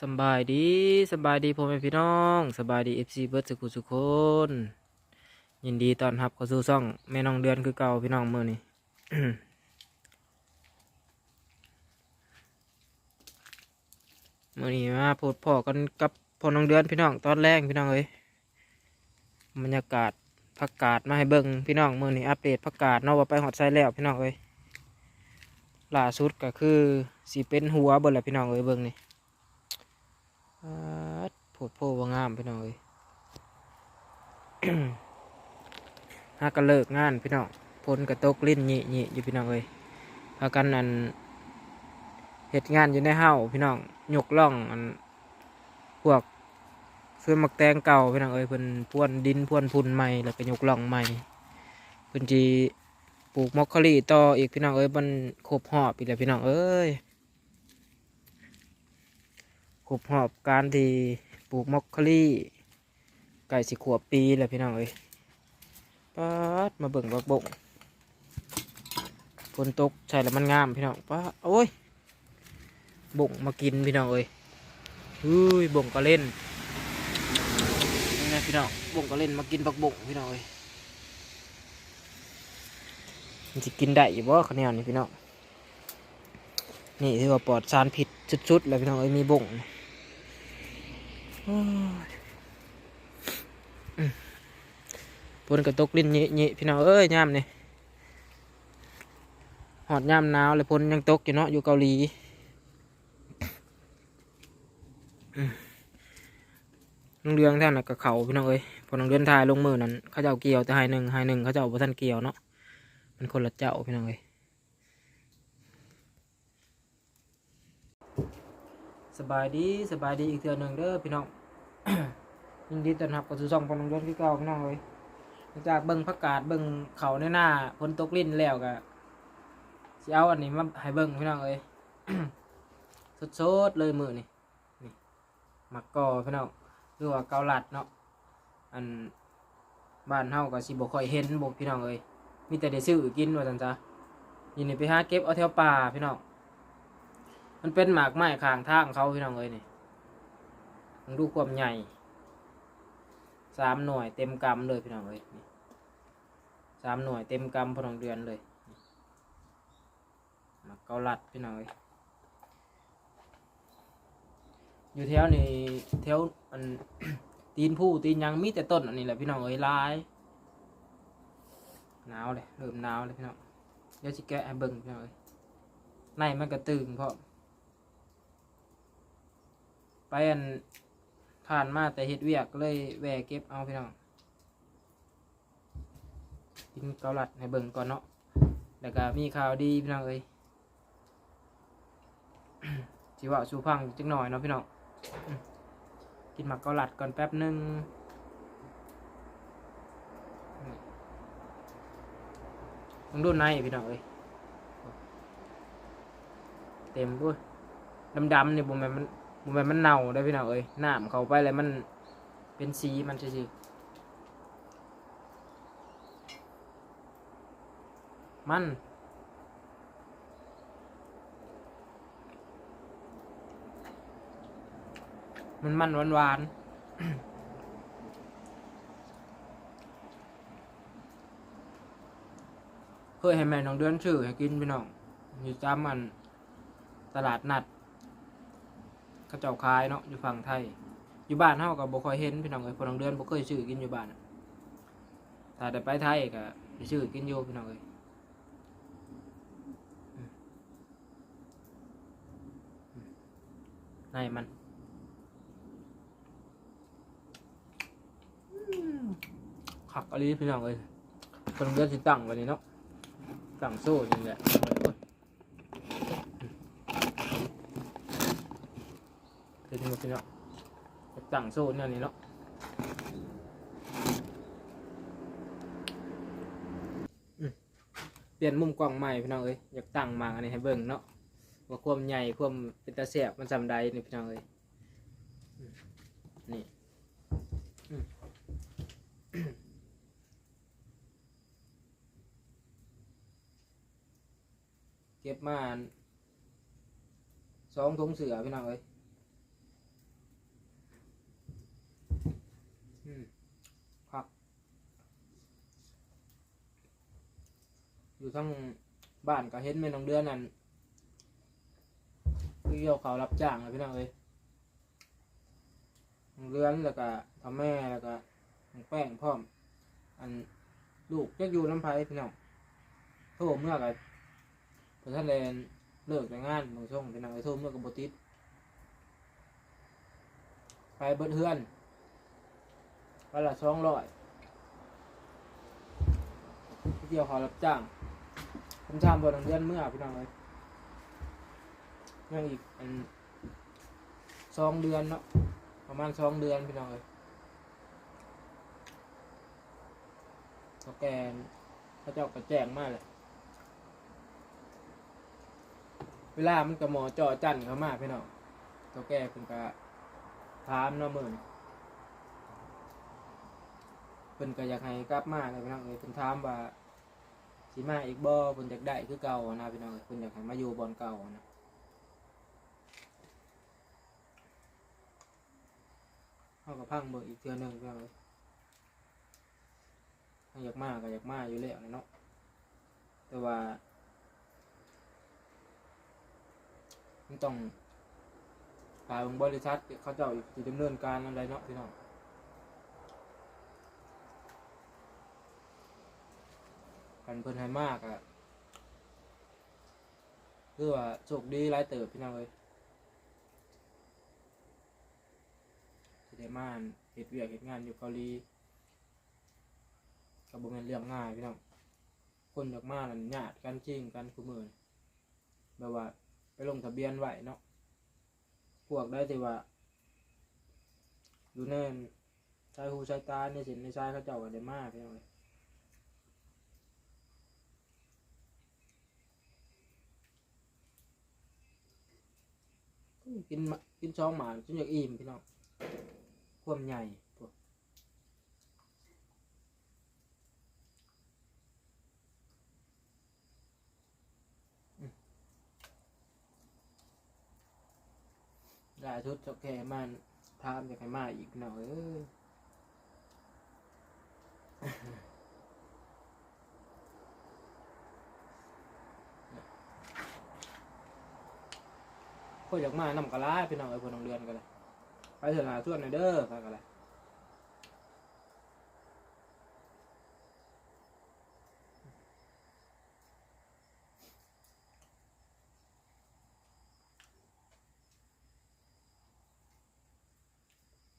สบายดีสบายดีพ่อแม่พี่น้องสบายดีเอฟซีเบิร์ดสุขุสุขคนยินดีตอนรับเข้าสู่ช่องแม่น้องเดือนคือเก่าพี่น้องเมื่อนี้มือนี้มาพูดพ่อกันกับพ่อน้องเดือนพี่น้องตอนแรกพี่น้องเอ้ยบรรยากาศผักกาดมาให้เบิ่งพี่น้องเมื่อนี้อัปเดตผักกาดนอกว่าไปหอดไซแล้วพี่น้องเอ้ยล่าสุดก็คือสีเป็นหัวเบิ่งแหละพี่น้องเอ้ยเบิ่งนี่ อาดโพว่างามพี่น้องเอ้ยหากันเลิกงานพี่น้องพลกระตกลิ้นหยิหยิอยู่พี่น้องเอ้ยพากันอันเหตุงานอยู่ในเฮ้าพี่น้องยกล่องอันพวกส่วนหมักแตงเก่าพี่น้องเอ้ยเพิ่นพรวนดินพรวนพุ่นใหม่แล้วก็ยกล่องใหม่เพิ่นจีปลูกมอคคอรี่ต่ออีกพี่น้องเอ้ยมันครบหอบอีกแล้วพี่น้องเอ้ย ครบหอบการที่ปลูกมอคคอรี่ไก่สิขวบปีแล้วพี่น้องเอ้ยปัดมาเบิ่งบักบงฝนตกใช่แล้วมันงามพี่น้องป้าโอ้ยบงมากินพี่น้องเอ้ยอุ้ยบงก็เล่นนี่นะพี่น้องบงก็เล่นมากินบักบงพี่น้องเอ้ยมันจะกินได้อยู่บ่ข้าวเหนียวนี่พี่น้องนี่ถือว่าปลอดสารผิดสุดๆแล้วพี่น้องเอ้ยมีบงโอ้ ยอืมฝนกระตกลิ้นยี่ยี่พี่น้องเอ้ยย่ามนี่หอดย่ามหนาวเลยฝนยังตกอยู่เนาะอยู่เกาหลีน้องเรืองแท่นน่ะกับเขาพี่น้องเอ้ยพอน้องเดือนทายลงมือนั้นเขาเจ้าเกี่ยวแต่หายหนึ่งหายหนึ่งเขาเจ้าบ่ทันเกี่ยวเนาะมันคนละเจ้าพี่น้องเอ้ยสบายดีสบายดีอีกเทื่อหนึ่งเด้อพี่น้อง ยินดีต้อนรับเข้าสู่ช่องพอน้องเดือนที่เก่าพี่น้องเอ้ยหลังจากเบิ่งประกาศเบิ่งเขาในหน้าฝนตกลิ้นแล้วก็สิเอาอันนี้มาให้เบิ่งพี่น้องเอ้ยสดๆเลยมือนี่นี่มักกอพี่น้องหรือว่าเกาลัดเนาะอันบ้านเฮาก็สิบ่ค่อยเห็นบ่พี่น้องเอ้ยมีแต่ได้ซื้อกินว่าซั่นจ้ะยินนี่ไปหาเก็บเอาแถวป่าพี่น้องมันเป็นหมากไม้ข้างทางเขาพี่น้องเอ้ยนี่ มึงดูความใหญ่สามหน่วยเต็มกำเลยพี่น้องเอ้ยสามหน่วยเต็มกำพอน้องเดือนเลยมาเกาลัดพี่น้องเอ้ยอยู่แถวนี่แถวอันตีนผู้ตีนยังมีแต่ต้นอันนี้แหละพี่น้องเอ้ยลายหนาวเลยเริ่มหนาวเลยพี่น้องเดี๋ยวสิแกะเบิ่งพี่น้องเอ้ยในมันก็ตึงเพราะไปอัน ผ่านมาแต่เฮ็ดเวียกเลยแวเก็บเอาพี่น้องกินเกาลัดให้เบิ่งก่อนเนาะแล้วก็มีข่าวดีพี่น้องเอ้ยสิว่าสูพังจังหน่อยเนาะพี่น้องกินหมักเกาลัดก่อนแป๊บหนึงต้องดูในพี่น้องเอ้ยเต็มด้วยดำๆเนี่ยบุมแมน มันบุมแมนมันเน่าได้พี่น้องเอ้ยน้ำเข้าไปแล้วมันเป็นสีมันจะสิมันมันมันหวานหวานๆเคยให้แม่น้องเดือนชื่อให้กินพี่น้องอยู่ตามมันตลาดนัด เขาเจ้าขายเนาะอยู่ฝั่งไทย อยู่บ้านเฮาก็บ่ค่อยเห็นพี่น้องเอ้ยพอน้องเดือนบ่เคยชื่อกินอยู่บ้านถ้าได้ไปไทยก็ได้ชื่อกินอยู่พี่น้องเอ้ยอืมอืมในมันขักอะไรพี่น้องเอ้ยคนเดือนสิตั้งวันนี้เนาะตั้งโซ่จริงแหละ เดี๋ยวนี้พี่น้องจะตั้งโซ่เนี่ยนี่เนาะเปลี่ยนมุมกล้องใหม่พี่น้องเอ้ยอยากตั้งมางอันนี้ให้เบิ่งเนาะว่าความใหญ่ความเป็นตาแสบมันจำได้นี่พี่น้องเอ้ยนี่เก็บมาสองถุงเสือพี่น้องเอ้ย อยู่ทั้งบ้านก็เห็นแม่น้องเดือนนั่นเกี่ยวเขารับจ้างเลยพี่น้องเอ้ยน้องเดือนแล้วก็ทำแม่แล้วก็น้องแป้งพร้อม อันลูกจะอยู่น้ำไผ่พี่น้องโทรเมื่อกับพอท่านแลนเลิกแต่งงานบางช่วงพี่น้องไอ้โทรเมื่อกับบติดไปเบิดเฮือนวันละสองร้อยเกี่ยวขอรับจ้าง ผมทำบนเดือนเมื่อพี่น้องเลยยังอีกอันสองเดือนเนาะประมาณสองเดือนพี่น้องเลยเขาแกนเขาเจ้ากระแจงมากเลยเวลามันกับหมอจอจันเขามากพี่น้องเขาแก่เพิ่นก็ถามเนาะมื้อนี้เพิ่นก็อยากให้กลับมาเลยพี่น้องเอ้ยเพิ่นถามว่า สิมาอีกบ่เพิ่นอยากได้คือเก่านะพี่น้องเพิ่นอยากให้มาอยู่บอนเก่านะเฮาก็พังเบิ่งอีกเทื่อหนึงพี่น้องเอ้ยาอยากมาก็อยากมาอยู่แล้วนะเนาะแต่ว่ามันต้องฝ่างบริษัทเขาเจ้าอยู่ดำเนินการอะไรเนาะพี่น้อง กันเพิ่นให้มากอะคือว่าโชคดีหลายเติบพี่น้องเลยสิได้มาเฮ็ดเวียกเฮ็ดงานอยู่เกาหลีก็บ่แม่นเรื่องง่ายพี่น้องคนอยากมานั่นญาติกันจริงกันคุมือแบบว่าไปลงทะเบียนไว้เนาะพวกได้ที่ว่าอยู่ในชายหูชายตาในสินในชายเขาเจ้ากันได้มากพี่น้องเลย กินมากินช้องหมาจนอยากอิ่มพี่น้องความใหญ่พวกได้ชุดเจ้าแก่มันทามอยากให้มาอีกหน่อยเอ้ย กอยากมานำกะลาพี่น้องเอ้พวกน้องเดือนกันเลยไปเถอะหาส่วนหน่อยเด้อไปกันเลย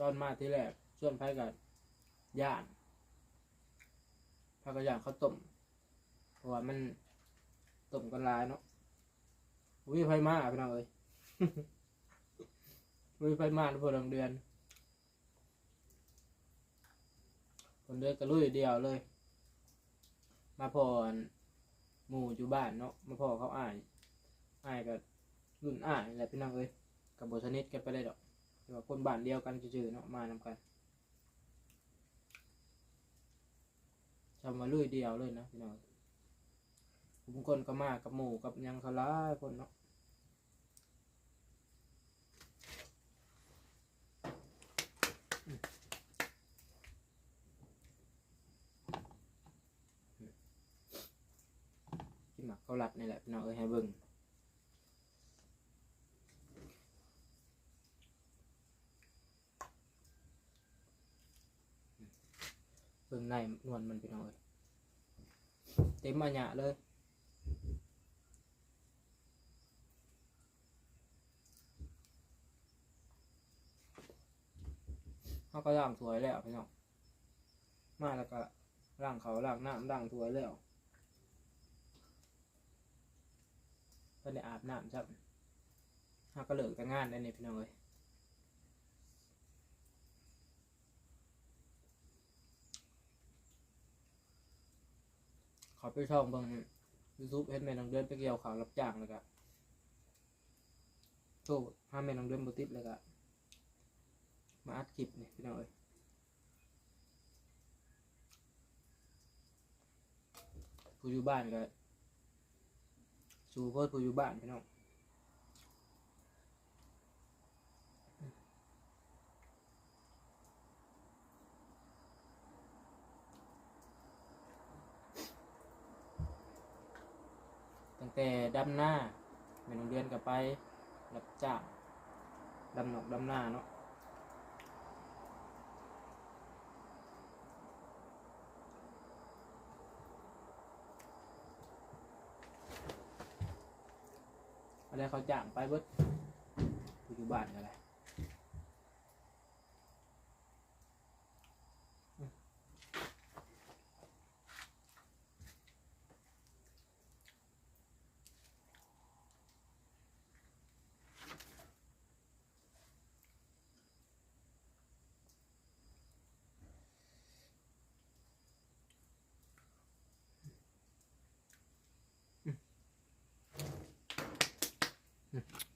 ตอนมาที่แรกส่วนไผกับย่านพากับย่านเขาต้มเพราะว่ามันต้มกันลายเนาะวิไผมาพี่น้องเอ้ย วิไผมาทุกคนเดือนคนเดือนก็ลุยเดียวเลย มาพอนหมู่อยู่บ้านเนาะมาพอเขาอ้ายอ้ายกับรุ่นอ้ายแหละพี่น้องเอ้ยกับบทสนิทกันไปเลยดอกแต่ว่าคนบ้านเดียวกันจืดๆเนาะมานำกันทำมาลุยเดียวเลยนะพี่น้องบางคนก็มากับหมู่กับยังเขาหลาคนเนาะอืมกินหมัก เขาวหลัดนี่แหละพี่น้องเอ้ยให้เบิ่งเบิ่งในนวลมันพี่น้องเอ้ยเต็มมาหยะเลยเขาก็ล้างถวยแล้วพี่น้องมาแล้วก็ล้างเขาล้างน้ำล้างถวยแล้ว ก็ได้อาบน้ำจับเขาก็เลิกแต่งานได้นี่พี่น้องเอ้ยขาไปช่องเบิ่งยูทูบเห็นแม่น้องเดือนไปเกี่ยวข่าวรับจ้างเลยก็โทษห้าแม่น้องเดือนบุติดเลยก็มาอัดคลิปนี่พี่น้องเอ้ยผู้อยู่บ้านก็ สู่เพื่อผู้อยู่บ้านพี่น้องแต่ดำหน้าแม่น้องเดือนก็ไปรับจ้างดำหนอกดำหน้าเนาะ อะไรเขาจ้างไปเบิดอยู่บ้านกันเลย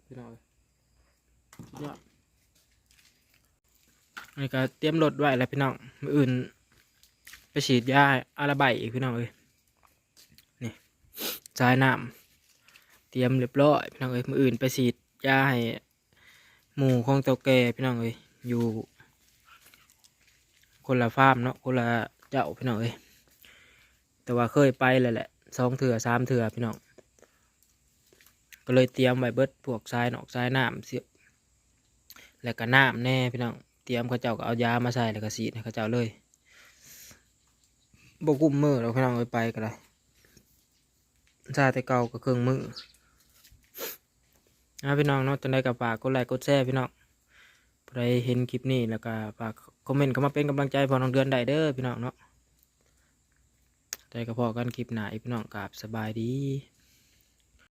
พี่น้องยอดอันนี้ก็เตรียมรถไว้แล้วพี่น้องมืออื่น ไปฉีดยาอาราไบอีกพี่น้องเอ้ยนี่สายน้ำเตรียมเรียบร้อยพี่น้องเอ้ยมืออื่นไปฉีดยาให้หมู่ของเตาแก่พี่น้องเอ้ยอยู่ คนละฟาร์มเนาะคนละเจ้าพี่น้องเอ้ยแต่ว่าเคยไปเลยแหละสองเถื่อสามเถื่อพี่น้อง ก็เลยเตรียมไว้เบิดพวกทรายหนอกทรายน้ำเสียแล้วก็น้ำแน่พี่น้องเตรียมเขาเจ้าก็เอายามาใส่แล้วก็สีดให้เขาเจ้าเลยบกุมมือเราพี่น้องเอาไปก็ได้ซาแต่เก่าก็เครื่องมือนะพี่น้องเนาะจนได้กับฝากกดไลค์กดแชร์พี่น้องใครเห็นคลิปนี้แล้วก็ฝากคอมเมนต์เข้ามาเป็นกำลังใจพอน้องเดือนได้เด้อพี่น้องเนาะได้ก็พอกันคลิปหนาอีพี่น้องกราบสบายดี